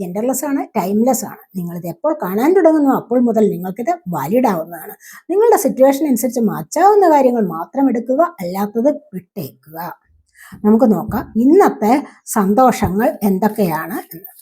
Genderless ആണ് timeless ആണ്. നിങ്ങളിത് എപ്പോൾ കാണാൻ തുടങ്ങുന്നു അപ്പോൾ മുതൽ നിങ്ങൾക്കിത് വാലിഡ് ആവുന്നതാണ്. നിങ്ങളുടെ സിറ്റുവേഷൻ അനുസരിച്ച് മാറ്റാവുന്ന കാര്യങ്ങൾ മാത്രം എടുക്കുക അല്ലാത്തത് വിട്ടേക്കുക. നമുക്ക് നോക്കാം ഇന്നത്തെ സന്തോഷങ്ങൾ എന്തൊക്കെയാണ് എന്ന്.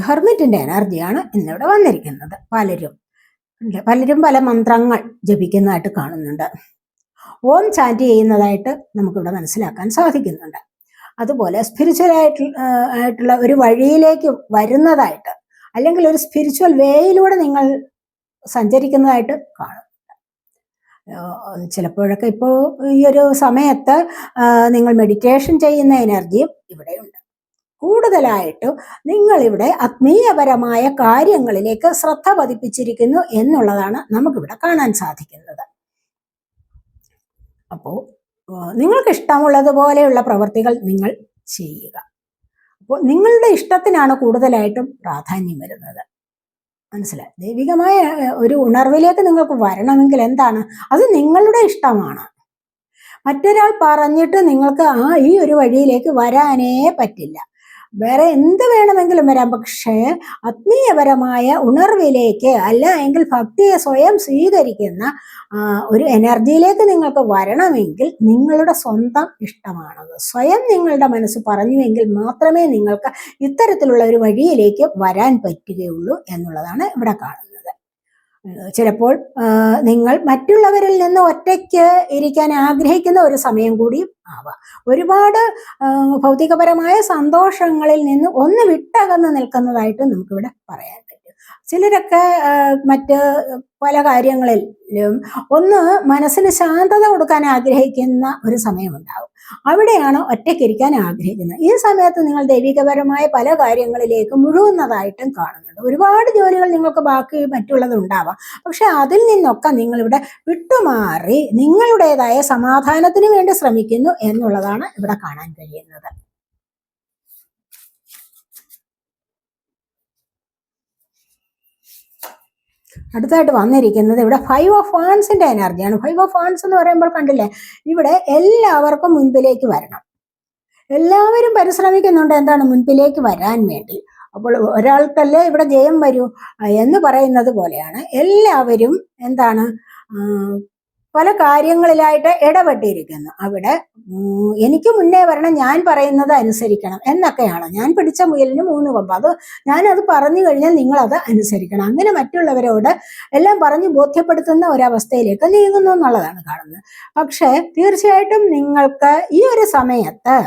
ഹെർമിറ്റിന്റെ എനർജിയാണ് ഇന്നിവിടെ വന്നിരിക്കുന്നത്. പലരും പലരും പല മന്ത്രങ്ങൾ ജപിക്കുന്നതായിട്ട് കാണുന്നുണ്ട്. ഓം ചാറ്റ് ചെയ്യുന്നതായിട്ട് നമുക്കിവിടെ മനസ്സിലാക്കാൻ സാധിക്കുന്നുണ്ട്. അതുപോലെ സ്പിരിച്വൽ ആയിട്ട് ആയിട്ടുള്ള ഒരു വഴിയിലേക്ക് വരുന്നതായിട്ട് അല്ലെങ്കിൽ ഒരു സ്പിരിച്വൽ വേയിലൂടെ നിങ്ങൾ സഞ്ചരിക്കുന്നതായിട്ട് കാണും. ചിലപ്പോഴൊക്കെ ഇപ്പോൾ ഈ ഒരു സമയത്ത് നിങ്ങൾ മെഡിറ്റേഷൻ ചെയ്യുന്ന എനർജിയും ഇവിടെയുണ്ട്. കൂടുതലായിട്ടും നിങ്ങളിവിടെ ആത്മീയപരമായ കാര്യങ്ങളിലേക്ക് ശ്രദ്ധ പതിപ്പിച്ചിരിക്കുന്നു എന്നുള്ളതാണ് നമുക്കിവിടെ കാണാൻ സാധിക്കുന്നത്. അപ്പോൾ നിങ്ങൾക്ക് ഇഷ്ടമുള്ളതുപോലെയുള്ള പ്രവൃത്തികൾ നിങ്ങൾ ചെയ്യുക. അപ്പോൾ നിങ്ങളുടെ ഇഷ്ടത്തിനാണ് കൂടുതലായിട്ടും പ്രാധാന്യം വരുന്നത്. മനസ്സിലായി? ദൈവികമായ ഒരു ഉണർവിലേക്ക് നിങ്ങൾക്ക് വരണമെങ്കിൽ എന്താണ്? അത് നിങ്ങളുടെ ഇഷ്ടമാണ്. മറ്റൊരാൾ പറഞ്ഞിട്ട് നിങ്ങൾക്ക് ആ ഈ ഒരു വഴിയിലേക്ക് വരാനേ പറ്റില്ല. വേറെ എന്ത് വേണമെങ്കിലും വരാം. പക്ഷേ ആത്മീയപരമായ ഉണർവിലേക്ക് അല്ല എങ്കിൽ ഭക്തിയെ സ്വയം സ്വീകരിക്കുന്ന ഒരു എനർജിയിലേക്ക് നിങ്ങൾക്ക് വരണമെങ്കിൽ നിങ്ങളുടെ സ്വന്തം ഇഷ്ടമാണത് സ്വയം നിങ്ങളുടെ മനസ്സ് പറഞ്ഞുവെങ്കിൽ മാത്രമേ നിങ്ങൾക്ക് ഇത്തരത്തിലുള്ള ഒരു വഴിയിലേക്ക് വരാൻ പറ്റുകയുള്ളൂ എന്നുള്ളതാണ് ഇവിടെ കാണുന്നത്. ചിലപ്പോൾ നിങ്ങൾ മറ്റുള്ളവരിൽ നിന്ന് ഒറ്റയ്ക്ക് ഇരിക്കാൻ ആഗ്രഹിക്കുന്ന ഒരു സമയം കൂടിയും ആവാം. ഒരുപാട് ഭൗതികപരമായ സന്തോഷങ്ങളിൽ നിന്ന് ഒന്ന് വിട്ടകന്ന് നിൽക്കുന്നതായിട്ട് നമുക്കിവിടെ പറയാൻ ചിലരൊക്കെ മറ്റ് പല കാര്യങ്ങളിലും ഒന്ന് മനസ്സിന് ശാന്തത കൊടുക്കാൻ ആഗ്രഹിക്കുന്ന ഒരു സമയമുണ്ടാകും. അവിടെയാണ് ഒറ്റയ്ക്കിരിക്കാൻ ആഗ്രഹിക്കുന്നത്. ഈ സമയത്ത് നിങ്ങൾ ദൈവികപരമായ പല കാര്യങ്ങളിലേക്ക് മുഴുകുന്നതായിട്ടും കാണുന്നുണ്ട്. ഒരുപാട് ജോലികൾ നിങ്ങൾക്ക് ബാക്കി മറ്റുള്ളത് ഉണ്ടാവാം. പക്ഷെ അതിൽ നിന്നൊക്കെ നിങ്ങളിവിടെ വിട്ടുമാറി നിങ്ങളുടേതായ സമാധാനത്തിന് വേണ്ടി ശ്രമിക്കുന്നു എന്നുള്ളതാണ് ഇവിടെ കാണാൻ കഴിയുന്നത്. അടുത്തായിട്ട് വന്നിരിക്കുന്നത് ഇവിടെ ഫൈവ് ഓഫ് ഫാൻസിന്റെ എനർജിയാണ് ഫൈവ് ഓഫ് ഫാൻസ് എന്ന് പറയുമ്പോൾ കണ്ടില്ലേ ഇവിടെ എല്ലാവർക്കും മുൻപിലേക്ക് വരണം. എല്ലാവരും പരിശ്രമിക്കുന്നുണ്ട് എന്താണ്? മുൻപിലേക്ക് വരാൻ വേണ്ടി. അപ്പോൾ ഒരാൾക്കല്ലേ ഇവിടെ ജയം വരൂ എന്ന് പറയുന്നത് പോലെയാണ്. എല്ലാവരും എന്താണ്? പല കാര്യങ്ങളിലായിട്ട് ഇടപെട്ടിരിക്കുന്നു. അവിടെ എനിക്ക് മുന്നേ വരണം ഞാൻ പറയുന്നത് അനുസരിക്കണം എന്നൊക്കെയാണ്. ഞാൻ പിടിച്ച മുയലിന് മൂന്ന് കൊമ്പ്. അത് ഞാനത് പറഞ്ഞു കഴിഞ്ഞാൽ നിങ്ങൾ അത് അനുസരിക്കണം. അങ്ങനെ മറ്റുള്ളവരോട് എല്ലാം പറഞ്ഞു ബോധ്യപ്പെടുത്തുന്ന ഒരവസ്ഥയിലേക്ക് നീങ്ങുന്നു എന്നുള്ളതാണ് കാണുന്നത്. പക്ഷേ തീർച്ചയായിട്ടും നിങ്ങൾക്ക് ഈ ഒരു സമയത്ത്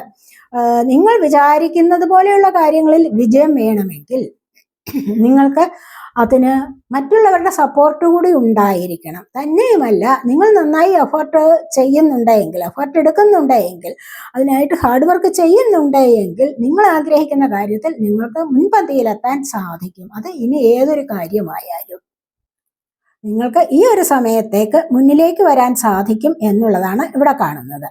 നിങ്ങൾ വിചാരിക്കുന്നത് പോലെയുള്ള കാര്യങ്ങളിൽ വിജയം വേണമെങ്കിൽ നിങ്ങൾക്ക് അതിന് മറ്റുള്ളവരുടെ സപ്പോർട്ട് കൂടി ഉണ്ടായിരിക്കണം. തന്നെയുമല്ല നിങ്ങൾ നന്നായി എഫേർട്ട് ചെയ്യുന്നുണ്ടെങ്കിൽ എഫേർട്ട് എടുക്കുന്നുണ്ടെങ്കിൽ അതിനായിട്ട് ഹാർഡ് വർക്ക് ചെയ്യുന്നുണ്ടെങ്കിൽ നിങ്ങൾ ആഗ്രഹിക്കുന്ന കാര്യത്തിൽ നിങ്ങൾക്ക് മുൻപന്തിയിലെത്താൻ സാധിക്കും. അത് ഇനി ഏതൊരു കാര്യമായാലും. നിങ്ങൾക്ക് ഈ ഒരു സമയത്തേക്ക് മുന്നിലേക്ക് വരാൻ സാധിക്കും എന്നുള്ളതാണ് ഇവിടെ കാണുന്നത്.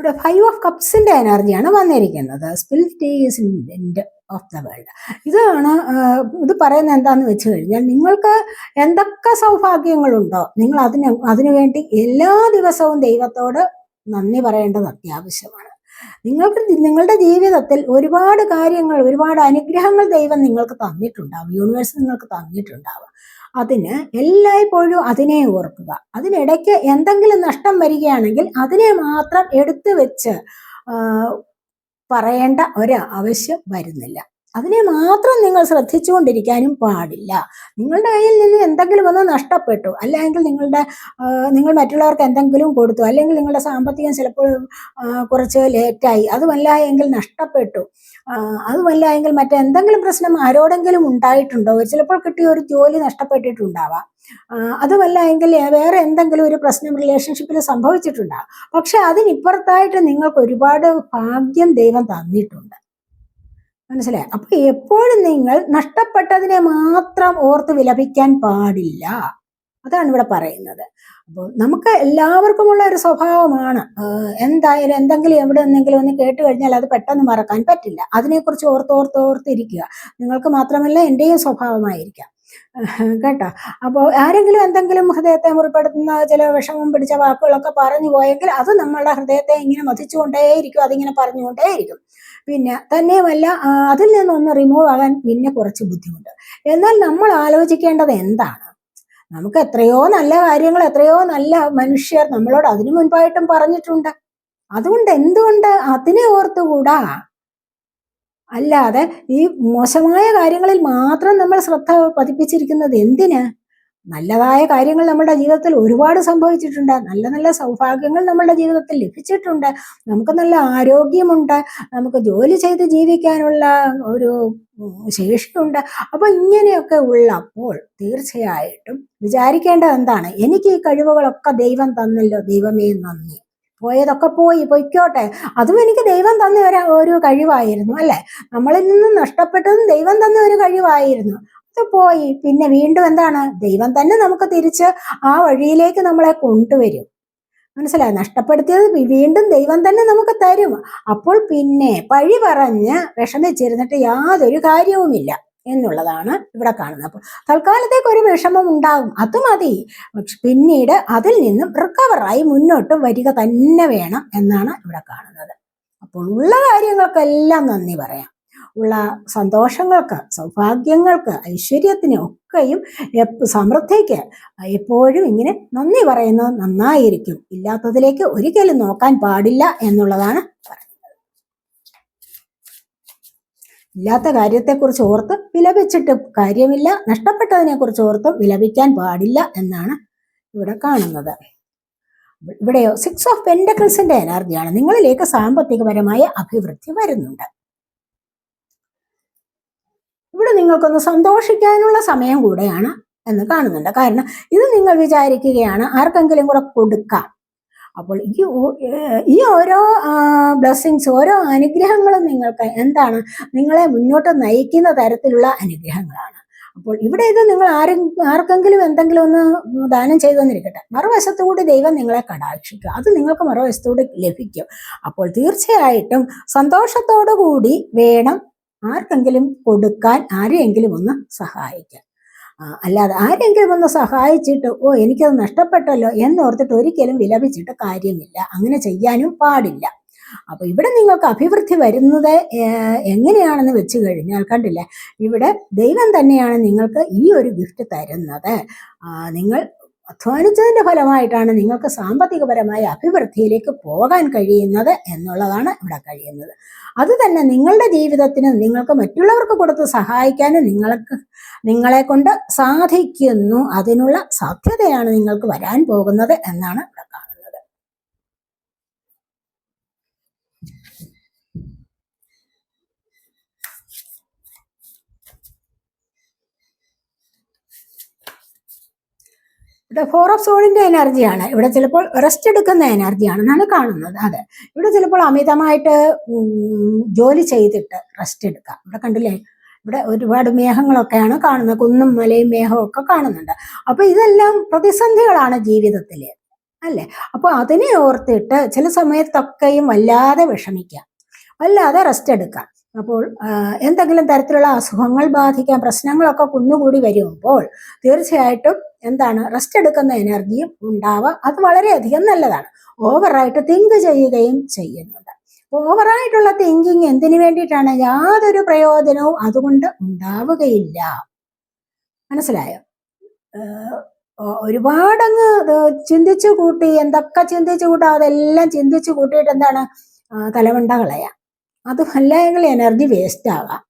ഇവിടെ ഫൈവ് ഓഫ് കപ്സിന്റെ എനർജിയാണ് വന്നിരിക്കുന്നത്. Spirit is of the world ഇതാണ് ഇത് പറയുന്നത് എന്താന്ന് വെച്ച് കഴിഞ്ഞാൽ നിങ്ങൾക്ക് എന്തൊക്കെ സൗഭാഗ്യങ്ങളുണ്ടോ നിങ്ങൾ അതിന് അതിനുവേണ്ടി എല്ലാ ദിവസവും ദൈവത്തോട് നന്ദി പറയേണ്ടത് അത്യാവശ്യമാണ്. നിങ്ങൾക്ക് നിങ്ങളുടെ ജീവിതത്തിൽ ഒരുപാട് കാര്യങ്ങൾ ഒരുപാട് അനുഗ്രഹങ്ങൾ ദൈവം നിങ്ങൾക്ക് തന്നിട്ടുണ്ടാവും. യൂണിവേഴ്സ് നിങ്ങൾക്ക് തന്നിട്ടുണ്ടാവും. അതിന് എല്ലായ്പ്പോഴും അതിനെ ഓർക്കുക. അതിനിടയ്ക്ക് എന്തെങ്കിലും നഷ്ടം വരികയാണെങ്കിൽ അതിനെ മാത്രം എടുത്തു വെച്ച് പറയേണ്ട ഒരു ആവശ്യം വരുന്നില്ല. അതിനെ മാത്രം നിങ്ങൾ ശ്രദ്ധിച്ചുകൊണ്ടിരിക്കാനും പാടില്ല. നിങ്ങളുടെ കയ്യിൽ നിന്ന് എന്തെങ്കിലും ഒന്ന് നഷ്ടപ്പെട്ടു അല്ലെങ്കിൽ നിങ്ങളുടെ നിങ്ങൾ മറ്റുള്ളവർക്ക് എന്തെങ്കിലും കൊടുത്തു അല്ലെങ്കിൽ നിങ്ങളുടെ സാമ്പത്തികം ചിലപ്പോൾ കുറച്ച് ലേറ്റായി അതുമല്ല എങ്കിൽ നഷ്ടപ്പെട്ടു. അതുമല്ല എങ്കിൽ മറ്റെന്തെങ്കിലും പ്രശ്നം ആരോടെങ്കിലും ഉണ്ടായിട്ടുണ്ടോ? ചിലപ്പോൾ കിട്ടിയ ഒരു ജോലി നഷ്ടപ്പെട്ടിട്ടുണ്ടാവാം. അതുമല്ല എങ്കിൽ വേറെ എന്തെങ്കിലും ഒരു പ്രശ്നം റിലേഷൻഷിപ്പിൽ സംഭവിച്ചിട്ടുണ്ടാകും പക്ഷെ അതിനിപ്പുറത്തായിട്ട് നിങ്ങൾക്ക് ഒരുപാട് ഭാഗ്യം ദൈവം തന്നിട്ടുണ്ട്. മനസ്സിലായി? അപ്പൊ എപ്പോഴും നിങ്ങൾ നഷ്ടപ്പെട്ടതിനെ മാത്രം ഓർത്ത് വിലപിക്കാൻ പാടില്ല. അതാണ് ഇവിടെ പറയുന്നത്. അപ്പോൾ നമുക്ക് എല്ലാവർക്കുമുള്ള ഒരു സ്വഭാവമാണ്. എന്തായാലും എന്തെങ്കിലും എവിടെ എന്തെങ്കിലും ഒന്ന് കേട്ട് കഴിഞ്ഞാൽ അത് പെട്ടെന്ന് മറക്കാൻ പറ്റില്ല. അതിനെക്കുറിച്ച് ഓർത്തോർത്തോർത്തിരിക്കുക നിങ്ങൾക്ക് മാത്രമല്ല എന്റെയും സ്വഭാവമായിരിക്കാം. കേട്ടോ. അപ്പോൾ ആരെങ്കിലും എന്തെങ്കിലും ഹൃദയത്തെ മുറിപ്പെടുത്തുന്ന ചില വിഷമം പിടിച്ച വാക്കുകളൊക്കെ പറഞ്ഞു പോയെങ്കിൽ അത് നമ്മളുടെ ഹൃദയത്തെ ഇങ്ങനെ മതിച്ചുകൊണ്ടേയിരിക്കും അതിങ്ങനെ പറഞ്ഞുകൊണ്ടേയിരിക്കും. പിന്നെ തന്നെയുമല്ല അതിൽ നിന്നൊന്ന് റിമൂവ് ആകാൻ പിന്നെ കുറച്ച് ബുദ്ധിമുട്ട്. എന്നാൽ നമ്മൾ ആലോചിക്കേണ്ടത് എന്താണ്? നമുക്ക് എത്രയോ നല്ല കാര്യങ്ങൾ എത്രയോ നല്ല മനുഷ്യർ നമ്മളോട് അതിനു മുൻപായിട്ടും പറഞ്ഞിട്ടുണ്ട്. അതുകൊണ്ട് എന്തുകൊണ്ട് അതിനെ ഓർത്തുകൂടാ? അല്ലാതെ ഈ മോശമായ കാര്യങ്ങളിൽ മാത്രം നമ്മൾ ശ്രദ്ധ പതിപ്പിച്ചിരിക്കുന്നത് എന്തിന്? നല്ലതായ കാര്യങ്ങൾ നമ്മുടെ ജീവിതത്തിൽ ഒരുപാട് സംഭവിച്ചിട്ടുണ്ട്. നല്ല നല്ല സൗഭാഗ്യങ്ങൾ നമ്മുടെ ജീവിതത്തിൽ ലഭിച്ചിട്ടുണ്ട്. നമുക്ക് നല്ല ആരോഗ്യമുണ്ട്. നമുക്ക് ജോലി ചെയ്ത് ജീവിക്കാനുള്ള ഒരു ശേഷിയുണ്ട്. അപ്പൊ ഇങ്ങനെയൊക്കെ ഉള്ളപ്പോൾ തീർച്ചയായിട്ടും വിചാരിക്കേണ്ടത് എന്താണ്? എനിക്ക് ഈ കഴിവുകളൊക്കെ ദൈവം തന്നല്ലോ. ദൈവമേ നന്ദി. പോയതൊക്കെ പോയി പൊയ്ക്കോട്ടെ. അതും എനിക്ക് ദൈവം തന്ന ഒരു ഒരു കഴിവായിരുന്നു അല്ലെ? നമ്മളിൽ നിന്നും നഷ്ടപ്പെട്ടതും ദൈവം തന്ന ഒരു കഴിവായിരുന്നു. അത് പോയി. പിന്നെ വീണ്ടും എന്താണ്? ദൈവം തന്നെ നമുക്ക് തിരിച്ച് ആ വഴിയിലേക്ക് നമ്മളെ കൊണ്ടുവരും. മനസ്സിലായി? നഷ്ടപ്പെടുത്തിയത് വീണ്ടും ദൈവം തന്നെ നമുക്ക് തരും. അപ്പോൾ പിന്നെ പഴി പറഞ്ഞ് വിഷമിച്ചിരുന്നിട്ട് യാതൊരു കാര്യവുമില്ല. എന്നുള്ളതാണ് ഇവിടെ കാണുന്നത്. അപ്പോൾ തൽക്കാലത്തേക്ക് ഒരു വിഷമം ഉണ്ടാകും അത് മതി. പിന്നീട് അതിൽ നിന്നും റിക്കവറായി മുന്നോട്ട് വരിക തന്നെ വേണം എന്നാണ് ഇവിടെ കാണുന്നത്. അപ്പോൾ ഉള്ള കാര്യങ്ങൾക്കെല്ലാം നന്ദി പറയാം. ഉള്ള സന്തോഷങ്ങൾക്ക് സൗഭാഗ്യങ്ങൾക്ക് ഐശ്വര്യത്തിന് ഒക്കെയും സമൃദ്ധിക്ക് എപ്പോഴും ഇങ്ങനെ നന്ദി പറയുന്നത് നന്നായിരിക്കും. ഇല്ലാത്തതിലേക്ക് ഒരിക്കലും നോക്കാൻ പാടില്ല എന്നുള്ളതാണ് പറയുന്നത്. ഇല്ലാത്ത കാര്യത്തെക്കുറിച്ച് ഓർത്ത് വിലപിച്ചിട്ട് കാര്യമില്ല നഷ്ടപ്പെട്ടതിനെ കുറിച്ച് ഓർത്ത് വിലപിക്കാൻ പാടില്ല എന്നാണ് ഇവിടെ കാണുന്നത്. ഇവിടെയോ? സിക്സ് ഓഫ് പെൻഡക്കിൾസിന്റെ എനർജിയാണ്. നിങ്ങളിലേക്ക് സാമ്പത്തികപരമായ അഭിവൃദ്ധി വരുന്നുണ്ട്. ഇവിടെ നിങ്ങൾക്കൊന്ന് സന്തോഷിക്കാനുള്ള സമയം കൂടെയാണ് എന്ന് കാണുന്നുണ്ട്. കാരണം ഇത് നിങ്ങൾ വിചാരിക്കുകയാണ് ആർക്കെങ്കിലും കൂടെ കൊടുക്കാം. അപ്പോൾ ഈ ഈ ഓരോ ബ്ലെസ്സിങ്സ് ഓരോ അനുഗ്രഹങ്ങളും നിങ്ങൾക്ക് എന്താണ്? നിങ്ങളെ മുന്നോട്ട് നയിക്കുന്ന തരത്തിലുള്ള അനുഗ്രഹങ്ങളാണ്. അപ്പോൾ ഇവിടെ ഇത് നിങ്ങൾ ആരും ആർക്കെങ്കിലും എന്തെങ്കിലും ഒന്ന് ദാനം ചെയ്തു തന്നിരിക്കട്ടെ. മറുവശത്തുകൂടി ദൈവം നിങ്ങളെ കടാക്ഷിക്കുക അത് നിങ്ങൾക്ക് മറുവശത്തൂടെ ലഭിക്കും. അപ്പോൾ തീർച്ചയായിട്ടും സന്തോഷത്തോടു കൂടി വേണം ആർക്കെങ്കിലും കൊടുക്കാൻ ആരെയെങ്കിലും ഒന്ന് സഹായിക്കാൻ. ആ, അല്ലാതെ ആരെങ്കിലും ഒന്ന് സഹായിച്ചിട്ട് ഓ എനിക്കത് നഷ്ടപ്പെട്ടല്ലോ എന്നോർത്തിട്ട് ഒരിക്കലും വിലപിച്ചിട്ട് കാര്യമില്ല. അങ്ങനെ ചെയ്യാനും പാടില്ല. അപ്പൊ ഇവിടെ നിങ്ങൾക്ക് അഭിവൃദ്ധി വരുന്നത് എങ്ങനെയാണെന്ന് വെച്ച് കഴിഞ്ഞാൽ കണ്ടില്ലേ? ഇവിടെ ദൈവം തന്നെയാണ് നിങ്ങൾക്ക് ഈ ഒരു ഗിഫ്റ്റ് തരുന്നത്. നിങ്ങൾ അധ്വാനിച്ചതിന്റെ ഫലമായിട്ടാണ് നിങ്ങൾക്ക് സാമ്പത്തികപരമായ അഭിവൃദ്ധിയിലേക്ക് പോകാൻ കഴിയുന്നത് എന്നുള്ളതാണ് ഇവിടെ കഴിയുന്നത്. അത് തന്നെ നിങ്ങളുടെ ജീവിതത്തിന് നിങ്ങൾക്ക് മറ്റുള്ളവർക്ക് കൊടുത്ത് സഹായിക്കാനും നിങ്ങൾക്ക് നിങ്ങളെ കൊണ്ട് സാധിക്കുന്നു. അതിനുള്ള സാധ്യതയാണ് നിങ്ങൾക്ക് വരാൻ പോകുന്നത് എന്നാണ് ഇവിടെ കാണുന്നത്. ഇവിടെ ഫോർ ഓഫ് സോളിന്റെ എനർജിയാണ് ഇവിടെ ചിലപ്പോൾ റെസ്റ്റ് എടുക്കുന്ന എനർജിയാണ് എന്നാണ് കാണുന്നത്. അതെ. ഇവിടെ ചിലപ്പോൾ അമിതമായിട്ട് ജോലി ചെയ്തിട്ട് റെസ്റ്റ് എടുക്കുക ഇവിടെ കണ്ടില്ലേ? ഇവിടെ ഒരുപാട് മേഘങ്ങളൊക്കെയാണ് കാണുന്നത്. കുന്നും മലയും മേഘവും ഒക്കെ കാണുന്നുണ്ട്. അപ്പൊ ഇതെല്ലാം പ്രതിസന്ധികളാണ് ജീവിതത്തിൽ അല്ലേ? അപ്പൊ അതിനെ ഓർത്തിട്ട് ചില സമയത്തൊക്കെയും വല്ലാതെ വിഷമിക്കാം. വല്ലാതെ റെസ്റ്റ് എടുക്കാം. അപ്പോൾ എന്തെങ്കിലും തരത്തിലുള്ള അസുഖങ്ങൾ ബാധിക്കാൻ പ്രശ്നങ്ങളൊക്കെ കുന്നുകൂടി വരുമ്പോൾ തീർച്ചയായിട്ടും എന്താണ്? റെസ്റ്റ് എടുക്കുന്ന എനർജിയും ഉണ്ടാവുക അത് വളരെയധികം നല്ലതാണ്. ഓവറായിട്ട് തിങ്ക് ചെയ്യുകയും ചെയ്യുന്നുണ്ട്. ഓവറായിട്ടുള്ള തിങ്കിങ് എന്തിനു വേണ്ടിയിട്ടാണ്? യാതൊരു പ്രയോജനവും അതുകൊണ്ട് ഉണ്ടാവുകയില്ല. മനസ്സിലായോ? ഒരുപാടങ്ങ് ചിന്തിച്ചു കൂട്ടി എന്തൊക്കെ ചിന്തിച്ചു കൂട്ടാ അതെല്ലാം ചിന്തിച്ചു കൂട്ടിയിട്ട് എന്താണ്? തലമുണ്ട കളയാം അതുമല്ല എങ്കിൽ എനർജി വേസ്റ്റ് ആകാം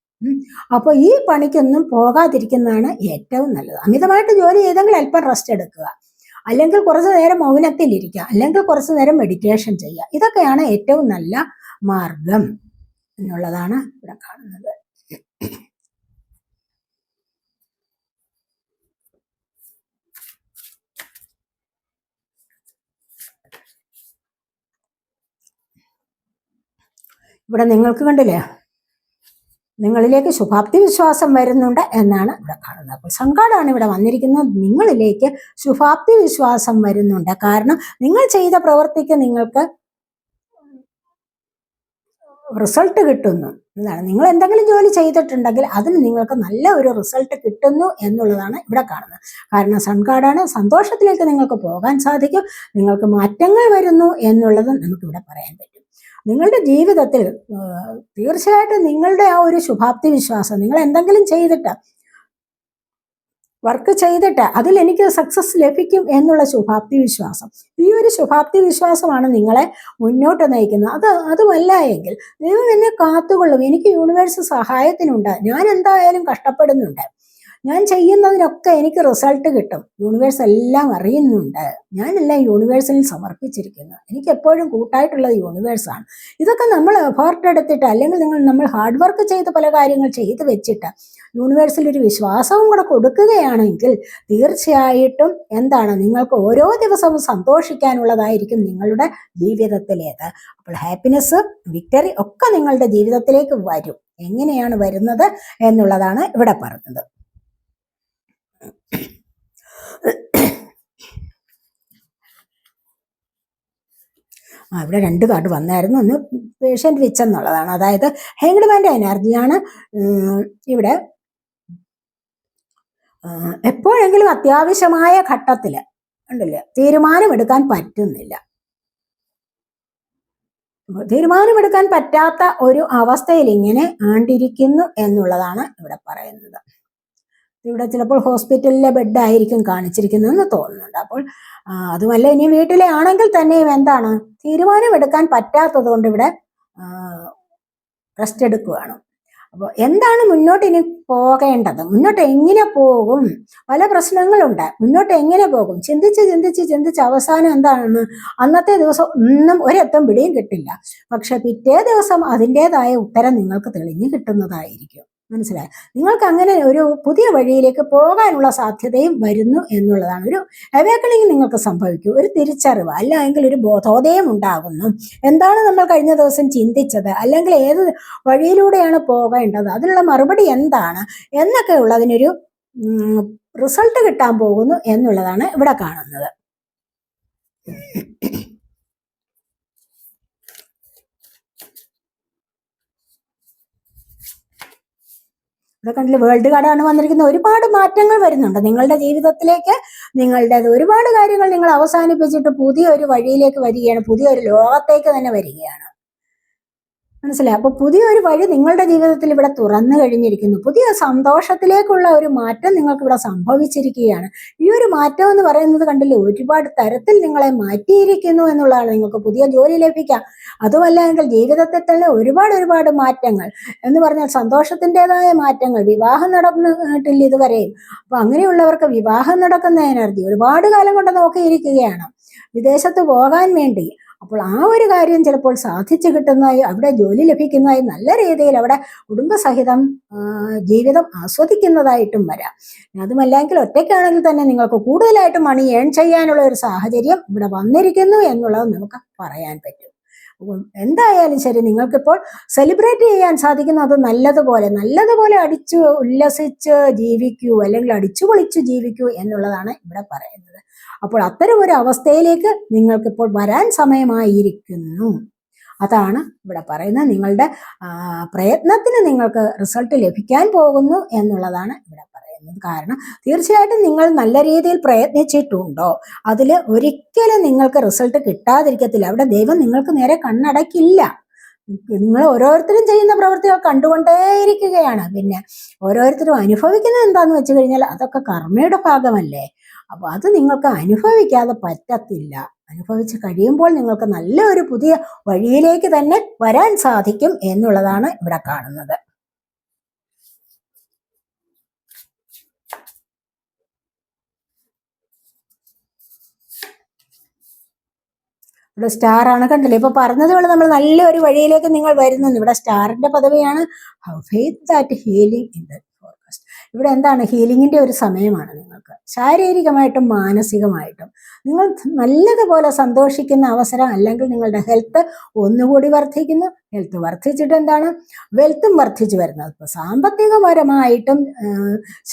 അപ്പോൾ ഈ പണിക്കൊന്നും പോകാതിരിക്കുന്നതാണ് ഏറ്റവും നല്ലത്. അമിതമായിട്ട് ജോലി ചെയ്തെങ്കിൽ അല്പം റെസ്റ്റ് എടുക്കുക. അല്ലെങ്കിൽ കുറച്ചു നേരം മൗനത്തിലിരിക്കുക. അല്ലെങ്കിൽ കുറച്ചു നേരം മെഡിറ്റേഷൻ ചെയ്യുക. ഇതൊക്കെയാണ് ഏറ്റവും നല്ല മാർഗം എന്നുള്ളതാണ് ഇവിടെ കാണുന്നത്. ഇവിടെ നിങ്ങൾക്ക് കണ്ടില്ലേ? നിങ്ങളിലേക്ക് ശുഭാപ്തി വിശ്വാസം വരുന്നുണ്ട് എന്നാണ് ഇവിടെ കാണുന്നത്. അപ്പോൾ സംഘാടാണ് ഇവിടെ വന്നിരിക്കുന്നത്. നിങ്ങളിലേക്ക് ശുഭാപ്തി വിശ്വാസം വരുന്നുണ്ട്. കാരണം നിങ്ങൾ ചെയ്ത പ്രവൃത്തിക്ക് നിങ്ങൾക്ക് റിസൾട്ട് കിട്ടുന്നു എന്നാണ്. നിങ്ങൾ എന്തെങ്കിലും ജോലി ചെയ്തിട്ടുണ്ടെങ്കിൽ അതിന് നിങ്ങൾക്ക് നല്ല ഒരു റിസൾട്ട് കിട്ടുന്നു എന്നുള്ളതാണ് ഇവിടെ കാണുന്നത്. കാരണം സൺകാർഡാണ് സന്തോഷത്തിലേക്ക് നിങ്ങൾക്ക് പോകാൻ സാധിക്കും. നിങ്ങൾക്ക് മാറ്റങ്ങൾ വരുന്നു എന്നുള്ളത് നമുക്കിവിടെ പറയാൻ പറ്റും. നിങ്ങളുടെ ജീവിതത്തിൽ തീർച്ചയായിട്ടും നിങ്ങളുടെ ആ ഒരു ശുഭാപ്തി വിശ്വാസം നിങ്ങൾ എന്തെങ്കിലും ചെയ്തിട്ട് വർക്ക് ചെയ്തിട്ട് അതിൽ എനിക്ക് സക്സസ് ലഭിക്കും എന്നുള്ള ശുഭാപ്തി വിശ്വാസം. ഈ ഒരു ശുഭാപ്തി വിശ്വാസമാണ് നിങ്ങളെ മുന്നോട്ട് നയിക്കുന്നത്. അത് അതുമല്ല എങ്കിൽ ദൈവം എന്നെ കാത്തുകൊള്ളും. എനിക്ക് യൂണിവേഴ്സ് സഹായത്തിനുണ്ട്. ഞാൻ എന്തായാലും കഷ്ടപ്പെടുന്നുണ്ട്. ഞാൻ ചെയ്യുന്നതിനൊക്കെ എനിക്ക് റിസൾട്ട് കിട്ടും. യൂണിവേഴ്സ് എല്ലാം അറിയുന്നുണ്ട്. ഞാനെല്ലാം യൂണിവേഴ്സിൽ സമർപ്പിച്ചിരിക്കുന്നു എനിക്ക് എപ്പോഴും കൂട്ടായിട്ടുള്ളത് യൂണിവേഴ്സാണ് ഇതൊക്കെ നമ്മൾ എഫേർട്ട് എടുത്തിട്ട് അല്ലെങ്കിൽ നിങ്ങൾ നമ്മൾ ഹാർഡ് വർക്ക് ചെയ്ത് പല കാര്യങ്ങൾ ചെയ്ത് വെച്ചിട്ട് യൂണിവേഴ്സിൽ ഒരു വിശ്വാസവും കൂടെ കൊടുക്കുകയാണെങ്കിൽ തീർച്ചയായിട്ടും എന്താണ് നിങ്ങൾക്ക് ഓരോ ദിവസവും സന്തോഷിക്കാനുള്ളതായിരിക്കും നിങ്ങളുടെ ജീവിതത്തിലേത്. അപ്പോൾ ഹാപ്പിനെസ് വിക്ടറി ഒക്കെ നിങ്ങളുടെ ജീവിതത്തിലേക്ക് വരും. എങ്ങനെയാണ് വരുന്നത് എന്നുള്ളതാണ് ഇവിടെ പറഞ്ഞത്. ആ ഇവിടെ രണ്ട് കാർഡ് വന്നായിരുന്നു. ഒന്ന് പേഷ്യന്റ് വിച്ച് എന്നുള്ളതാണ്. അതായത് ഹെങ്ഡ്മാന്റെ എനർജിയാണ് ഇവിടെ എപ്പോഴെങ്കിലും അത്യാവശ്യമായ ഘട്ടത്തിൽ ഉണ്ടല്ലേ തീരുമാനമെടുക്കാൻ പറ്റുന്നില്ല. തീരുമാനമെടുക്കാൻ പറ്റാത്ത ഒരു അവസ്ഥയിൽ ഇങ്ങനെ ആണ്ടിരിക്കുന്നു എന്നുള്ളതാണ് ഇവിടെ പറയുന്നത്. ഇവിടെ ചിലപ്പോൾ ഹോസ്പിറ്റലിലെ ബെഡായിരിക്കും കാണിച്ചിരിക്കുന്നതെന്ന് തോന്നുന്നുണ്ട്. അപ്പോൾ അതുമല്ല ഇനി വീട്ടിലെ ആണെങ്കിൽ തന്നെയും എന്താണ്? തീരുമാനമെടുക്കാൻ പറ്റാത്തത് കൊണ്ട് ഇവിടെ റെസ്റ്റ് എടുക്കുകയാണ്. അപ്പോൾ എന്താണ് മുന്നോട്ട് ഇനി പോകേണ്ടത്? മുന്നോട്ട് എങ്ങനെ പോകും? പല പ്രശ്നങ്ങളുണ്ട്. മുന്നോട്ട് എങ്ങനെ പോകും? ചിന്തിച്ച് ചിന്തിച്ച് ചിന്തിച്ച് അവസാനം എന്താണ് അന്നത്തെ ദിവസം ഒന്നും ഒരെത്തും പിടിയും കിട്ടില്ല. പക്ഷെ പിറ്റേ ദിവസം അതിന്റെതായ ഉത്തരം നിങ്ങൾക്ക് തെളിഞ്ഞു കിട്ടുന്നതായിരിക്കും. മനസ്സിലായി. നിങ്ങൾക്ക് അങ്ങനെ ഒരു പുതിയ വഴിയിലേക്ക് പോകാനുള്ള സാധ്യതയും വരുന്നു എന്നുള്ളതാണ്. ഒരു അവേക്കണിങ് നിങ്ങൾക്ക് സംഭവിക്കും. ഒരു തിരിച്ചറിവ് അല്ലെങ്കിൽ ഒരു ബോധോദയം ഉണ്ടാകുന്നു. എന്താണ് നമ്മൾ കഴിഞ്ഞ ദിവസം ചിന്തിച്ചത്? അല്ലെങ്കിൽ ഏത് വഴിയിലൂടെയാണ് പോകേണ്ടത്? അതിനുള്ള മറുപടി എന്താണ്? എന്നൊക്കെ ഉള്ളതിനൊരു റിസൾട്ട് കിട്ടാൻ പോകുന്നു എന്നുള്ളതാണ് ഇവിടെ കാണുന്നത്. ഇവിടെ കണ്ടില്ല? വേൾഡ് കാർഡാണ് വന്നിരിക്കുന്നത്. ഒരുപാട് മാറ്റങ്ങൾ വരുന്നുണ്ട്. നിങ്ങളുടെ ജീവിതത്തിലേക്ക് നിങ്ങളുടെ ഒരുപാട് കാര്യങ്ങൾ നിങ്ങൾ അവസാനിപ്പിച്ചിട്ട് പുതിയ ഒരു വഴിയിലേക്ക് വരികയാണ്. പുതിയ ഒരു ലോകത്തേക്ക് തന്നെ വരികയാണ്. മനസ്സിലായി? അപ്പൊ പുതിയൊരു വഴി നിങ്ങളുടെ ജീവിതത്തിൽ ഇവിടെ തുറന്നു കഴിഞ്ഞിരിക്കുന്നു. പുതിയ സന്തോഷത്തിലേക്കുള്ള ഒരു മാറ്റം നിങ്ങൾക്ക് ഇവിടെ സംഭവിച്ചിരിക്കുകയാണ്. ഈ ഒരു മാറ്റം എന്ന് പറയുന്നത് കണ്ടില്ലേ ഒരുപാട് തരത്തിൽ നിങ്ങളെ മാറ്റിയിരിക്കുന്നു എന്നുള്ളതാണ്. നിങ്ങൾക്ക് പുതിയ ജോലി ലഭിക്കാം. അതുമല്ല എങ്കിൽ ജീവിതത്തിൽ തന്നെ ഒരുപാട് ഒരുപാട് മാറ്റങ്ങൾ. എന്ന് പറഞ്ഞാൽ സന്തോഷത്തിന്റെതായ മാറ്റങ്ങൾ. വിവാഹം നടന്നിട്ടില്ല ഇതുവരെയും അപ്പൊ അങ്ങനെയുള്ളവർക്ക് വിവാഹം നടക്കുന്ന എനർജി ഒരുപാട് കാലം കൊണ്ട് നോക്കിയിരിക്കുകയാണ്. വിദേശത്ത് പോകാൻ വേണ്ടി അപ്പോൾ ആ ഒരു കാര്യം ചിലപ്പോൾ സാധിച്ചു കിട്ടുന്നതായി അവിടെ ജോലി ലഭിക്കുന്നതായി നല്ല രീതിയിൽ അവിടെ കുടുംബസഹിതം ജീവിതം ആസ്വദിക്കുന്നതായിട്ടും വരാം. അതുമല്ലെങ്കിൽ ഒറ്റയ്ക്കാണെങ്കിൽ തന്നെ നിങ്ങൾക്ക് കൂടുതലായിട്ട് മണി ഏൺ ചെയ്യാനുള്ള ഒരു സാഹചര്യം ഇവിടെ വന്നിരിക്കുന്നു എന്നുള്ളത് നമുക്ക് പറയാൻ പറ്റും. എന്തായാലും ശരി നിങ്ങൾക്കിപ്പോൾ സെലിബ്രേറ്റ് ചെയ്യാൻ സാധിക്കുന്ന അത് നല്ലതുപോലെ നല്ലതുപോലെ അടിച്ചു ഉല്ലസിച്ച് ജീവിക്കൂ അല്ലെങ്കിൽ അടിച്ചു പൊളിച്ചു ജീവിക്കൂ എന്നുള്ളതാണ് ഇവിടെ പറയുന്നത്. അപ്പോൾ അത്തരം ഒരു അവസ്ഥയിലേക്ക് നിങ്ങൾക്കിപ്പോൾ വരാൻ സമയമായിരിക്കുന്നു. അതാണ് ഇവിടെ പറയുന്നത്. നിങ്ങളുടെ പ്രയത്നത്തിന് നിങ്ങൾക്ക് റിസൾട്ട് ലഭിക്കാൻ പോകുന്നു എന്നുള്ളതാണ് ഇവിടെ പറയുന്നത് കാരണം തീർച്ചയായിട്ടും നിങ്ങൾ നല്ല രീതിയിൽ പ്രയത്നിച്ചിട്ടുണ്ടോ? അതിൽ ഒരിക്കലും നിങ്ങൾക്ക് റിസൾട്ട് കിട്ടാതിരിക്കത്തില്ല. അവിടെ ദൈവം നിങ്ങൾക്ക് നേരെ കണ്ണടക്കില്ല. നിങ്ങൾ ഓരോരുത്തരും ചെയ്യുന്ന പ്രവൃത്തികൾ കണ്ടുകൊണ്ടേയിരിക്കുകയാണ്. പിന്നെ ഓരോരുത്തരും അനുഭവിക്കുന്നത് എന്താന്ന് വെച്ച് കഴിഞ്ഞാൽ അതൊക്കെ കർമ്മയുടെ ഭാഗമല്ലേ? അപ്പോൾ അത് നിങ്ങൾക്ക് അനുഭവിക്കാതെ പറ്റത്തില്ല. അനുഭവിച്ച് കഴിയുമ്പോൾ നിങ്ങൾക്ക് നല്ല ഒരു പുതിയ വഴിയിലേക്ക് തന്നെ വരാൻ സാധിക്കും എന്നുള്ളതാണ് ഇവിടെ കാണുന്നത്. ഇവിടെ സ്റ്റാർ ആണ് കണ്ടില്ലേ? ഇപ്പൊ പറഞ്ഞത് പോലെ നമ്മൾ നല്ലൊരു വഴിയിലേക്ക് നിങ്ങൾ വരുന്നു. ഇവിടെ സ്റ്റാറിന്റെ പദവിയാണ് ഇൻ ഫോർകാസ്റ്റ് ഇവിടെ എന്താണ്? ഹീലിംഗിന്റെ ഒരു സമയമാണ് നിങ്ങൾക്ക്. ശാരീരികമായിട്ടും മാനസികമായിട്ടും നിങ്ങൾ നല്ലതുപോലെ സന്തോഷിക്കുന്ന അവസരം അല്ലെങ്കിൽ നിങ്ങളുടെ ഹെൽത്ത് ഒന്നുകൂടി വർദ്ധിക്കുന്നു. ഹെൽത്ത് വർദ്ധിച്ചിട്ട് എന്താണ്? വെൽത്തും വർദ്ധിച്ചു വരുന്നത് ഇപ്പൊ സാമ്പത്തികപരമായിട്ടും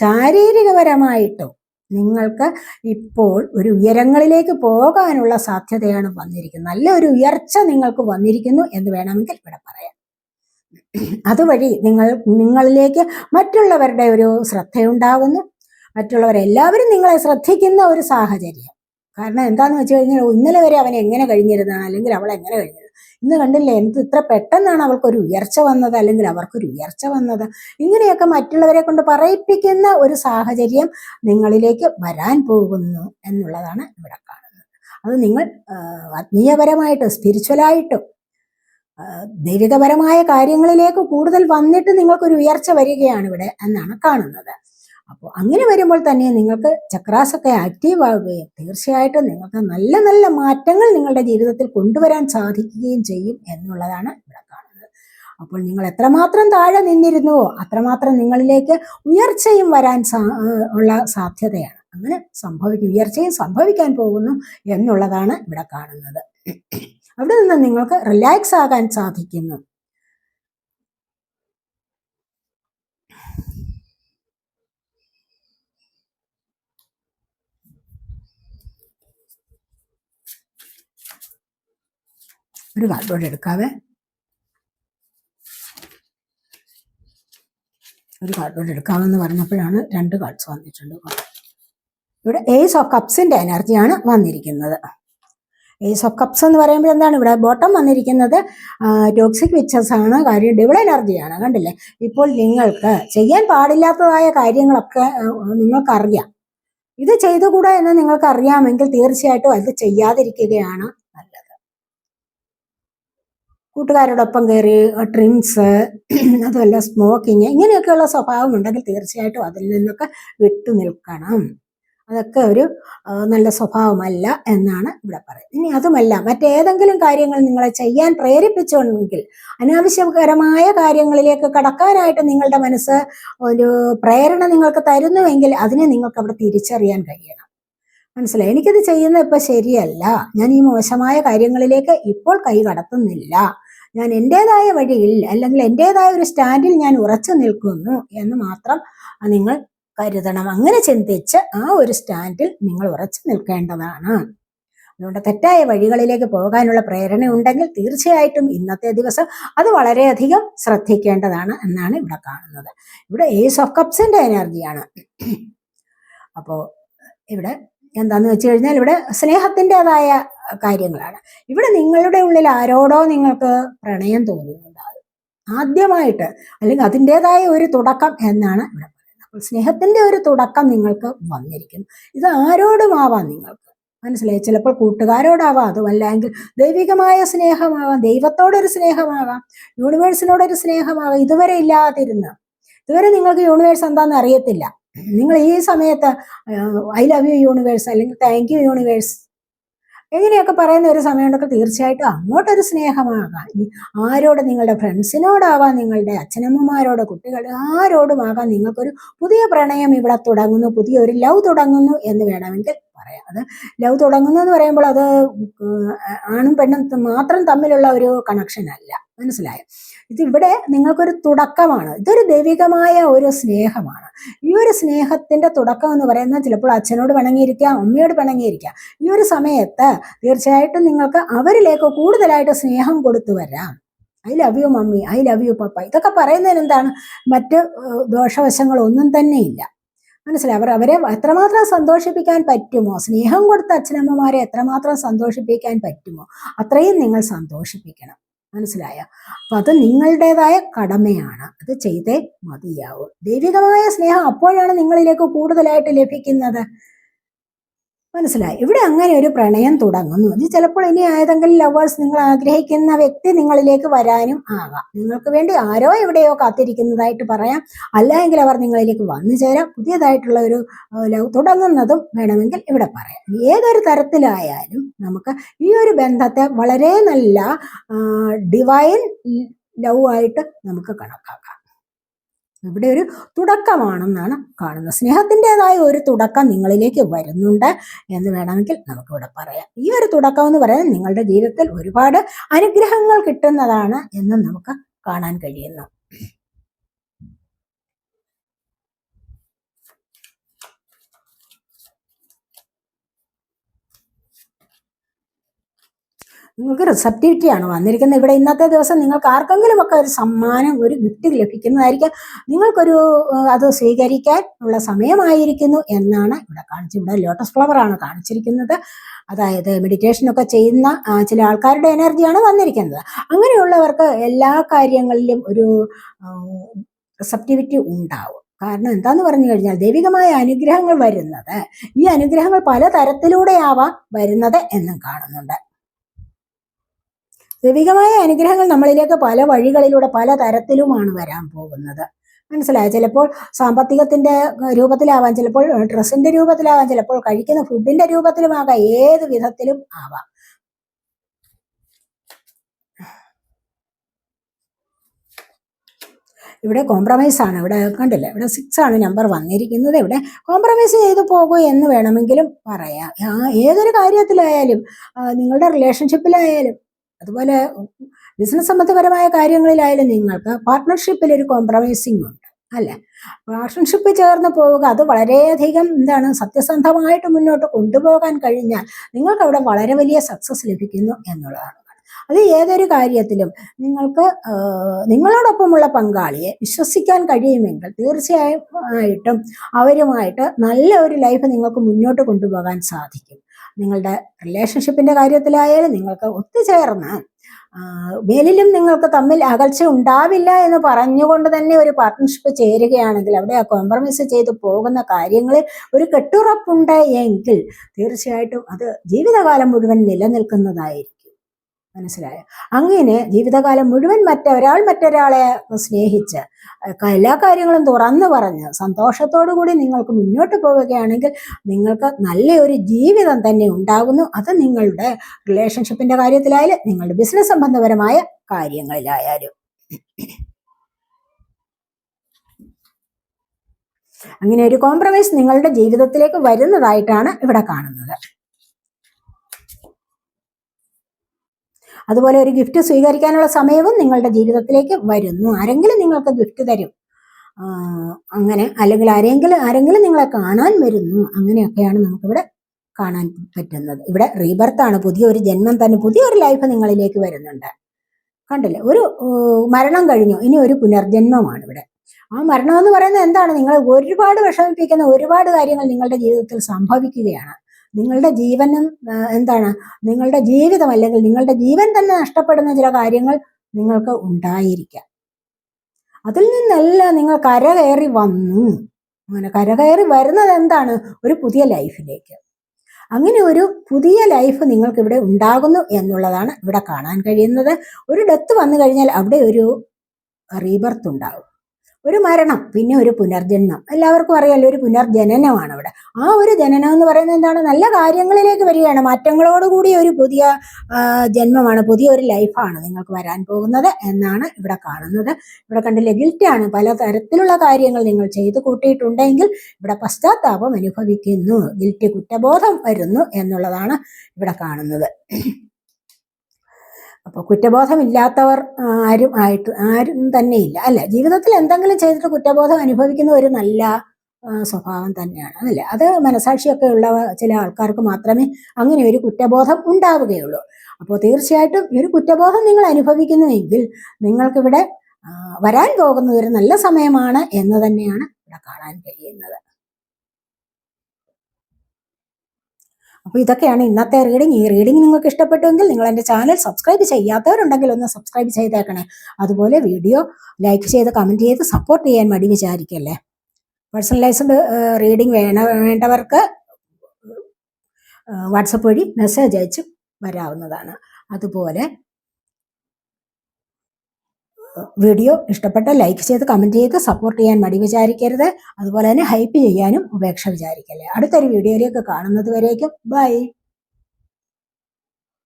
ശാരീരികപരമായിട്ടും നിങ്ങൾക്ക് ഇപ്പോൾ ഒരു ഉയരങ്ങളിലേക്ക് പോകാനുള്ള സാധ്യതയാണ് വന്നിരിക്കുന്നത്. നല്ലൊരു ഉയർച്ച നിങ്ങൾക്ക് വന്നിരിക്കുന്നു എന്ന് വേണമെങ്കിൽ ഇവിടെ പറയാം. അതുവഴി നിങ്ങൾ നിങ്ങളിലേക്ക് മറ്റുള്ളവരുടെ ഒരു ശ്രദ്ധയുണ്ടാകുന്നു. മറ്റുള്ളവരെല്ലാവരും നിങ്ങളെ ശ്രദ്ധിക്കുന്ന ഒരു സാഹചര്യം. കാരണം എന്താന്ന് വെച്ച് കഴിഞ്ഞാൽ ഇന്നലെ വരെ അവൻ എങ്ങനെ കഴിഞ്ഞിരുന്നതാണ്? അല്ലെങ്കിൽ അവൾ എങ്ങനെ കഴിഞ്ഞിരുന്നു? ഇന്ന് കണ്ടില്ലേ എന്ത് ഇത്ര പെട്ടെന്നാണ് അവൾക്കൊരു ഉയർച്ച വന്നത് അല്ലെങ്കിൽ അവർക്കൊരു ഉയർച്ച വന്നത്? ഇങ്ങനെയൊക്കെ മറ്റുള്ളവരെ കൊണ്ട് പറയിപ്പിക്കുന്ന ഒരു സാഹചര്യം നിങ്ങളിലേക്ക് വരാൻ പോകുന്നു എന്നുള്ളതാണ് ഇവിടെ കാണുന്നത്. അത് നിങ്ങൾ ആത്മീയപരമായിട്ടും സ്പിരിച്വലായിട്ടും ദൈവികപരമായ കാര്യങ്ങളിലേക്ക് കൂടുതൽ വന്നിട്ട് നിങ്ങൾക്കൊരു ഉയർച്ച വരികയാണ് ഇവിടെ എന്നാണ് കാണുന്നത്. അപ്പോൾ അങ്ങനെ വരുമ്പോൾ തന്നെ നിങ്ങൾക്ക് ചക്രാസൊക്കെ ആക്റ്റീവ് ആവുകയും തീർച്ചയായിട്ടും നിങ്ങൾക്ക് നല്ല നല്ല മാറ്റങ്ങൾ നിങ്ങളുടെ ജീവിതത്തിൽ കൊണ്ടുവരാൻ സാധിക്കുകയും ചെയ്യും എന്നുള്ളതാണ് ഇവിടെ കാണുന്നത്. അപ്പോൾ നിങ്ങൾ എത്രമാത്രം താഴെ നിന്നിരുന്നുവോ അത്രമാത്രം നിങ്ങളിലേക്ക് ഉയർച്ചയും വരാൻ ഉള്ള സാധ്യതയാണ്. അങ്ങനെ സംഭവിക്കും ഉയർച്ചയും സംഭവിക്കാൻ പോകുന്നു എന്നുള്ളതാണ് ഇവിടെ കാണുന്നത്. അവിടെ നിന്ന് നിങ്ങൾക്ക് റിലാക്സ് ആകാൻ സാധിക്കുന്നു. ഒരു കാർഡ്ബോർഡ് എടുക്കാവേ. ഒരു കാർഡ്ബോർഡ് എടുക്കാമെന്ന് പറഞ്ഞപ്പോഴാണ് രണ്ട് കാർഡ്സ് വന്നിട്ടുണ്ട് ഇവിടെ ഏസ് ഓഫ് കപ്സിന്റെ എനർജിയാണ് വന്നിരിക്കുന്നത്. ഏസ് ഓഫ് കപ്സ് എന്ന് പറയുമ്പോൾ എന്താണ്? ഇവിടെ ബോട്ടം വന്നിരിക്കുന്നത് ടോക്സിക് വിച്ചസ് ആണ്. കാര്യം ഡിവിൾ എനർജിയാണ് കണ്ടില്ലേ? ഇപ്പോൾ നിങ്ങൾക്ക് ചെയ്യാൻ പാടില്ലാത്തതായ കാര്യങ്ങളൊക്കെ നിങ്ങൾക്കറിയാം. ഇത് ചെയ്തുകൂടാ എന്ന് നിങ്ങൾക്കറിയാമെങ്കിൽ തീർച്ചയായിട്ടും അത് ചെയ്യാതിരിക്കുകയാണ്. കൂട്ടുകാരോടൊപ്പം കയറി ഡ്രിങ്ക്സ് അതുമല്ല സ്മോക്കിങ് ഇങ്ങനെയൊക്കെയുള്ള സ്വഭാവം ഉണ്ടെങ്കിൽ തീർച്ചയായിട്ടും അതിൽ നിന്നൊക്കെ വിട്ടു നിൽക്കണം. അതൊക്കെ ഒരു നല്ല സ്വഭാവമല്ല എന്നാണ് ഇവിടെ പറയുന്നത്. ഇനി അതുമല്ല മറ്റേതെങ്കിലും കാര്യങ്ങൾ നിങ്ങളെ ചെയ്യാൻ പ്രേരിപ്പിച്ചുണ്ടെങ്കിൽ അനാവശ്യകരമായ കാര്യങ്ങളിലേക്ക് കടക്കാനായിട്ട് നിങ്ങളുടെ മനസ്സ് ഒരു പ്രേരണ നിങ്ങൾക്ക് തരുന്നുവെങ്കിൽ അതിനെ നിങ്ങൾക്ക് അവിടെ തിരിച്ചറിയാൻ കഴിയണം. മനസ്സിലായി? എനിക്കത് ചെയ്യുന്നത് ഇപ്പൊ ശരിയല്ല. ഞാൻ ഈ മോശമായ കാര്യങ്ങളിലേക്ക് ഇപ്പോൾ കൈ കടത്തുന്നില്ല. ഞാൻ എന്റെതായ വഴിയിൽ അല്ലെങ്കിൽ എന്റെതായ ഒരു സ്റ്റാൻഡിൽ ഞാൻ ഉറച്ചു നിൽക്കുന്നു എന്ന് മാത്രം നിങ്ങൾ കരുതണം. അങ്ങനെ ചിന്തിച്ച് ആ ഒരു സ്റ്റാൻഡിൽ നിങ്ങൾ ഉറച്ചു നിൽക്കേണ്ടതാണ്. അതുകൊണ്ട് തെറ്റായ വഴികളിലേക്ക് പോകാനുള്ള പ്രേരണ ഉണ്ടെങ്കിൽ തീർച്ചയായിട്ടും ഇന്നത്തെ ദിവസം അത് വളരെയധികം ശ്രദ്ധിക്കേണ്ടതാണ് എന്നാണ് ഇവിടെ കാണുന്നത്. ഇവിടെ ഏസ് ഓഫ് കപ്സിന്റെ എനർജിയാണ് അപ്പോൾ ഇവിടെ എന്താന്ന് വെച്ച് കഴിഞ്ഞാൽ ഇവിടെ സ്നേഹത്തിന്റെതായ കാര്യങ്ങളാണ്. ഇവിടെ നിങ്ങളുടെ ഉള്ളിൽ ആരോടോ നിങ്ങൾക്ക് പ്രണയം തോന്നുന്നുണ്ടാകും ആദ്യമായിട്ട് അല്ലെങ്കിൽ അതിന്റെതായ ഒരു തുടക്കം എന്നാണ് ഇവിടെ പറയുന്നത്. അപ്പോൾ സ്നേഹത്തിന്റെ ഒരു തുടക്കം നിങ്ങൾക്ക് വന്നിരിക്കുന്നു. ഇത് ആരോടുമാവാം നിങ്ങൾക്ക്? മനസ്സിലായി? ചിലപ്പോൾ കൂട്ടുകാരോടാവാം അതുമല്ലെങ്കിൽ ദൈവികമായ സ്നേഹമാവാം ദൈവത്തോടൊരു സ്നേഹമാകാം യൂണിവേഴ്സിനോടൊരു സ്നേഹമാവാം ഇതുവരെ ഇല്ലാതിരുന്ന. ഇതുവരെ നിങ്ങൾക്ക് യൂണിവേഴ്സ് എന്താണെന്ന് അറിയത്തില്ല. നിങ്ങൾ ഈ സമയത്ത് ഐ ലവ് യു യൂണിവേഴ്സ് അല്ലെങ്കിൽ താങ്ക് യു യൂണിവേഴ്സ് എങ്ങനെയൊക്കെ പറയുന്ന ഒരു സമയമുണ്ടൊക്കെ തീർച്ചയായിട്ടും അങ്ങോട്ടൊരു സ്നേഹമാകാം. ആരോട് നിങ്ങളുടെ ഫ്രണ്ട്സിനോടാവാം നിങ്ങളുടെ അച്ഛനമ്മമാരോട് കുട്ടികൾ ആരോടുമാകാം നിങ്ങൾക്കൊരു പുതിയ പ്രണയം ഇവിടെ തുടങ്ങുന്നു പുതിയ ഒരു ലവ് തുടങ്ങുന്നു എന്ന് വേണമെങ്കിൽ പറയാം. അത് ലവ് തുടങ്ങുന്നു എന്ന് പറയുമ്പോൾ അത് ആണും പെണ്ണും മാത്രം തമ്മിലുള്ള ഒരു കണക്ഷൻ അല്ല. മനസ്സിലായോ? ഇതിവിടെ നിങ്ങൾക്കൊരു തുടക്കമാണ്. ഇതൊരു ദൈവികമായ ഒരു സ്നേഹമാണ്. ഈ ഒരു സ്നേഹത്തിന്റെ തുടക്കം എന്ന് പറയുന്നത് ചിലപ്പോൾ അച്ഛനോട് പിണങ്ങിയിരിക്കാം അമ്മയോട് പിണങ്ങിയിരിക്കാം ഈ ഒരു സമയത്ത് തീർച്ചയായിട്ടും നിങ്ങൾക്ക് അവരിലേക്ക് കൂടുതലായിട്ട് സ്നേഹം കൊടുത്തു വരാം. I love you mummy I love you papa ഇതൊക്കെ പറയുന്നതിന് എന്താണ്? മറ്റ് ദോഷവശങ്ങളൊന്നും തന്നെ ഇല്ല. മനസ്സിലായി? അവർ അവരെ എത്രമാത്രം സന്തോഷിപ്പിക്കാൻ പറ്റുമോ? സ്നേഹം കൊടുത്ത അച്ഛനമ്മമാരെ എത്രമാത്രം സന്തോഷിപ്പിക്കാൻ പറ്റുമോ? അത്രയും നിങ്ങൾ സന്തോഷിപ്പിക്കണം. മനസ്സിലായോ. അപ്പൊ അത് നിങ്ങളുടേതായ കടമയാണ്. അത് ചെയ്തേ മതിയാവും. ദൈവികമായ സ്നേഹം അപ്പോഴാണ് നിങ്ങളിലേക്ക് കൂടുതലായിട്ട് ലഭിക്കുന്നത്. മനസ്സിലായി. ഇവിടെ അങ്ങനെ ഒരു പ്രണയം തുടങ്ങുന്നു. ഇത് ചിലപ്പോൾ ഇനി ഏതെങ്കിലും ലവേഴ്സ് നിങ്ങൾ ആഗ്രഹിക്കുന്ന വ്യക്തി നിങ്ങളിലേക്ക് വരാനും ആകാം. നിങ്ങൾക്ക് വേണ്ടി ആരോ എവിടെയോ കാത്തിരിക്കുന്നതായിട്ട് പറയാം. അല്ലെങ്കിൽ അവർ നിങ്ങളിലേക്ക് വന്നു ചേരാം. പുതിയതായിട്ടുള്ള ഒരു ലവ് തുടങ്ങുന്നതും വേണമെങ്കിൽ ഇവിടെ പറയാം. ഏതൊരു തരത്തിലായാലും നമുക്ക് ഈ ഒരു ബന്ധത്തെ വളരെ നല്ല ഡിവൈൻ ലവ് ആയിട്ട് നമുക്ക് കണക്കാക്കാം. ഇവിടെ ഒരു തുടക്കമാണെന്നാണ് കാണുന്നത്. സ്നേഹത്തിന്റെതായ ഒരു തുടക്കം നിങ്ങളിലേക്ക് വരുന്നുണ്ട് എന്ന് വേണമെങ്കിൽ നമുക്കിവിടെ പറയാം. ഈ ഒരു തുടക്കം എന്ന് പറയുന്നത് നിങ്ങളുടെ ജീവിതത്തിൽ ഒരുപാട് അനുഗ്രഹങ്ങൾ കിട്ടുന്നതാണ് എന്ന് നമുക്ക് കാണാൻ കഴിയുന്നു. നിങ്ങൾക്ക് റിസപ്റ്റിവിറ്റി ആണ് വന്നിരിക്കുന്നത്. ഇവിടെ ഇന്നത്തെ ദിവസം നിങ്ങൾക്ക് ആർക്കെങ്കിലും ഒക്കെ ഒരു സമ്മാനം ഒരു ഗിഫ്റ്റ് ലഭിക്കുന്നതായിരിക്കാം. നിങ്ങൾക്കൊരു അത് സ്വീകരിക്കാൻ ഉള്ള സമയമായിരിക്കുന്നു എന്നാണ് ഇവിടെ കാണിച്ചത് ഇവിടെ ലോട്ടസ് ആണ് കാണിച്ചിരിക്കുന്നത്. അതായത് മെഡിറ്റേഷനൊക്കെ ചെയ്യുന്ന ചില ആൾക്കാരുടെ എനർജിയാണ് വന്നിരിക്കുന്നത്. അങ്ങനെയുള്ളവർക്ക് എല്ലാ കാര്യങ്ങളിലും ഒരു റിസപ്റ്റിവിറ്റി ഉണ്ടാവും. കാരണം എന്താന്ന് പറഞ്ഞു കഴിഞ്ഞാൽ ദൈവികമായ അനുഗ്രഹങ്ങൾ വരുന്നത് ഈ അനുഗ്രഹങ്ങൾ പല തരത്തിലൂടെയാവാം വരുന്നത് എന്നും കാണുന്നുണ്ട്. ദൈവികമായ അനുഗ്രഹങ്ങൾ നമ്മളിലേക്ക് പല വഴികളിലൂടെ പല തരത്തിലുമാണ് വരാൻ പോകുന്നത്. മനസ്സിലായോ? ചിലപ്പോൾ സാമ്പത്തികത്തിന്റെ രൂപത്തിലാവാം ചിലപ്പോൾ ഡ്രസ്സിന്റെ രൂപത്തിലാവാം ചിലപ്പോൾ കഴിക്കുന്ന ഫുഡിന്റെ രൂപത്തിലുമാകാം ഏത് വിധത്തിലും ആവാം. ഇവിടെ കോംപ്രമൈസ് ആണ്. ഇവിടെ കണ്ടില്ലേ? ഇവിടെ സിക്സ് ആണ് നമ്പർ വന്നിരിക്കുന്നത്. ഇവിടെ കോംപ്രമൈസ് ചെയ്തു പോകൂ എന്ന് വേണമെങ്കിലും പറയാം. ഏതൊരു കാര്യത്തിലായാലും നിങ്ങളുടെ റിലേഷൻഷിപ്പിലായാലും അതുപോലെ ബിസിനസ് സംബന്ധപരമായ കാര്യങ്ങളിലായാലും നിങ്ങൾക്ക് പാർട്ട്ണർഷിപ്പിൽ ഒരു കോംപ്രമൈസിംഗ് ഉണ്ട് അല്ലെ? പാർട്ട്ണർഷിപ്പ് ചേർന്ന് പോവുക അത് വളരെയധികം എന്താണ് സത്യസന്ധമായിട്ട് മുന്നോട്ട് കൊണ്ടുപോകാൻ കഴിഞ്ഞാൽ നിങ്ങൾക്ക് അവിടെ വളരെ വലിയ സക്സസ് ലഭിക്കുന്നു എന്നുള്ളതാണ്. അത് ഏതൊരു കാര്യത്തിലും നിങ്ങൾക്ക് നിങ്ങളോടൊപ്പമുള്ള പങ്കാളിയെ വിശ്വസിക്കാൻ കഴിയുമെങ്കിൽ തീർച്ചയായും ആയിട്ടും അവരുമായിട്ട് നല്ല ഒരു ലൈഫ് നിങ്ങൾക്ക് മുന്നോട്ട് കൊണ്ടുപോകാൻ സാധിക്കും. നിങ്ങളുടെ റിലേഷൻഷിപ്പിന്റെ കാര്യത്തിലായാലും നിങ്ങൾക്ക് ഒത്തുചേർന്ന് മേലിലും നിങ്ങൾക്ക് തമ്മിൽ അകൽച്ച ഉണ്ടാവില്ല എന്ന് പറഞ്ഞുകൊണ്ട് തന്നെ ഒരു പാർട്ട്ണർഷിപ്പ് ചേരുകയാണെങ്കിൽ അവിടെ ആ കോംപ്രമൈസ് ചെയ്ത് പോകുന്ന കാര്യങ്ങളിൽ ഒരു കെട്ടുറപ്പുണ്ട് എങ്കിൽ തീർച്ചയായിട്ടും അത് ജീവിതകാലം മുഴുവൻ നിലനിൽക്കുന്നതായിരിക്കും. മനസ്സിലായോ? അങ്ങനെ ജീവിതകാലം മുഴുവൻ മറ്റൊരാൾ മറ്റൊരാളെ സ്നേഹിച്ച് എല്ലാ കാര്യങ്ങളും തുറന്നു പറഞ്ഞ് സന്തോഷത്തോടു കൂടി നിങ്ങൾക്ക് മുന്നോട്ട് പോവുകയാണെങ്കിൽ നിങ്ങൾക്ക് നല്ലൊരു ജീവിതം തന്നെ ഉണ്ടാകുന്നു. അത് നിങ്ങളുടെ റിലേഷൻഷിപ്പിന്റെ കാര്യത്തിലായാലും നിങ്ങളുടെ ബിസിനസ് സംബന്ധപരമായ കാര്യങ്ങളിലായാലും. അങ്ങനെ ഒരു കോംപ്രമൈസ് നിങ്ങളുടെ ജീവിതത്തിലേക്ക് വരുന്നതായിട്ടാണ് ഇവിടെ കാണുന്നത്. അതുപോലെ ഒരു ഗിഫ്റ്റ് സ്വീകരിക്കാനുള്ള സമയവും നിങ്ങളുടെ ജീവിതത്തിലേക്ക് വരുന്നു. ആരെങ്കിലും നിങ്ങൾക്ക് ഗിഫ്റ്റ് തരും. അങ്ങനെ അല്ലെങ്കിൽ ആരെങ്കിലും ആരെങ്കിലും നിങ്ങളെ കാണാൻ വരുന്നു. അങ്ങനെയൊക്കെയാണ് നമുക്കിവിടെ കാണാൻ പറ്റുന്നത്. ഇവിടെ റീബർത്താണ് പുതിയൊരു ജന്മം തന്നെ പുതിയൊരു ലൈഫ് നിങ്ങളിലേക്ക് വരുന്നുണ്ട്. കണ്ടില്ലേ? ഒരു മരണം കഴിഞ്ഞു. ഇനി ഒരു പുനർജന്മമാണ് ഇവിടെ. ആ മരണം എന്ന് പറയുന്നത് എന്താണ്? നിങ്ങൾ ഒരുപാട് വിഷമിപ്പിക്കുന്ന ഒരുപാട് കാര്യങ്ങൾ നിങ്ങളുടെ ജീവിതത്തിൽ സംഭവിക്കുകയാണ്. നിങ്ങളുടെ ജീവനും എന്താണ്? നിങ്ങളുടെ ജീവിതം അല്ലെങ്കിൽ നിങ്ങളുടെ ജീവൻ തന്നെ നഷ്ടപ്പെടുന്ന ചില കാര്യങ്ങൾ നിങ്ങൾക്ക് ഉണ്ടായിരിക്കാം. അതിൽ നിന്നെല്ലാം നിങ്ങൾ കരകയറി വന്നു. അങ്ങനെ കരകയറി വരുന്നത് എന്താണ്? ഒരു പുതിയ ലൈഫിലേക്ക്. അങ്ങനെ ഒരു പുതിയ ലൈഫ് നിങ്ങൾക്ക് ഇവിടെ ഉണ്ടാകുന്നു എന്നുള്ളതാണ് ഇവിടെ കാണാൻ കഴിയുന്നത്. ഒരു ഡെത്ത് വന്നു കഴിഞ്ഞാൽ അവിടെ ഒരു റീബർത്ത് ഉണ്ടാകും. ഒരു മരണം പിന്നെ ഒരു പുനർജന്മം. എല്ലാവർക്കും അറിയാലോ ഒരു പുനർജനനമാണ് അവിടെ. ആ ഒരു ജനനം എന്ന് പറയുന്നത് എന്താണ്? നല്ല കാര്യങ്ങളിലേക്ക് വരികയാണ്. മാറ്റങ്ങളോടുകൂടി ഒരു പുതിയ ജന്മമാണ് പുതിയ ഒരു ലൈഫാണ് നിങ്ങൾക്ക് വരാൻ പോകുന്നത് എന്നാണ് ഇവിടെ കാണുന്നത്. ഇവിടെ കണ്ടില്ലേ ഗിൽറ്റാണ്. പല തരത്തിലുള്ള കാര്യങ്ങൾ നിങ്ങൾ ചെയ്തു കൂട്ടിയിട്ടുണ്ടെങ്കിൽ ഇവിടെ പശ്ചാത്താപം അനുഭവിക്കുന്നു. ഗിൽറ്റ് കുറ്റബോധം വരുന്നു എന്നുള്ളതാണ് ഇവിടെ കാണുന്നത്. അപ്പോൾ കുറ്റബോധമില്ലാത്തവർ ആരും ആയിട്ട് ആരും തന്നെ ഇല്ല അല്ല ജീവിതത്തിൽ എന്തെങ്കിലും ചെയ്തിട്ട് കുറ്റബോധം അനുഭവിക്കുന്ന ഒരു നല്ല സ്വഭാവം തന്നെയാണ് അല്ലേ? അത് മനസാക്ഷിയൊക്കെ ഉള്ള ചില ആൾക്കാർക്ക് മാത്രമേ അങ്ങനെ ഒരു കുറ്റബോധം ഉണ്ടാവുകയുള്ളൂ. അപ്പോൾ തീർച്ചയായിട്ടും ഒരു കുറ്റബോധം നിങ്ങൾ അനുഭവിക്കുന്നുവെങ്കിൽ നിങ്ങൾക്കിവിടെ വരാൻ പോകുന്ന ഒരു നല്ല സമയമാണ് എന്ന് തന്നെയാണ് ഇവിടെ കാണാൻ കഴിയുന്നത്. അപ്പോൾ ഇതൊക്കെയാണ് ഇന്നത്തെ റീഡിംഗ് ഈ റീഡിംഗ് നിങ്ങൾക്ക് ഇഷ്ടപ്പെട്ടുവെങ്കിൽ നിങ്ങൾ എന്റെ ചാനൽ സബ്സ്ക്രൈബ് ചെയ്യാത്തവരുണ്ടെങ്കിൽ ഒന്ന് സബ്സ്ക്രൈബ് ചെയ്തേക്കണേ. അതുപോലെ വീഡിയോ ലൈക്ക് ചെയ്ത് കമന്റ് ചെയ്ത് സപ്പോർട്ട് ചെയ്യാൻ മടി വിചാരിക്കല്ലേ. പേഴ്സണലൈസ്ഡ് റീഡിംഗ് വേണ വേണ്ടവർക്ക് വാട്സപ്പ് വഴി മെസ്സേജ് അയച്ച് വരാവുന്നതാണ്. അതുപോലെ വീഡിയോ ഇഷ്ടപ്പെട്ട ലൈക്ക് ചെയ്ത് കമന്റ് ചെയ്ത് സപ്പോർട്ട് ചെയ്യാൻ മടി വിചാരിക്കരുത്. അതുപോലെ തന്നെ ഹൈപ്പ് ചെയ്യാനും ഉപേക്ഷ വിചാരിക്കല്ലേ. അടുത്തൊരു വീഡിയോയിലേക്ക് കാണുന്നത് വരേക്കും. ബൈ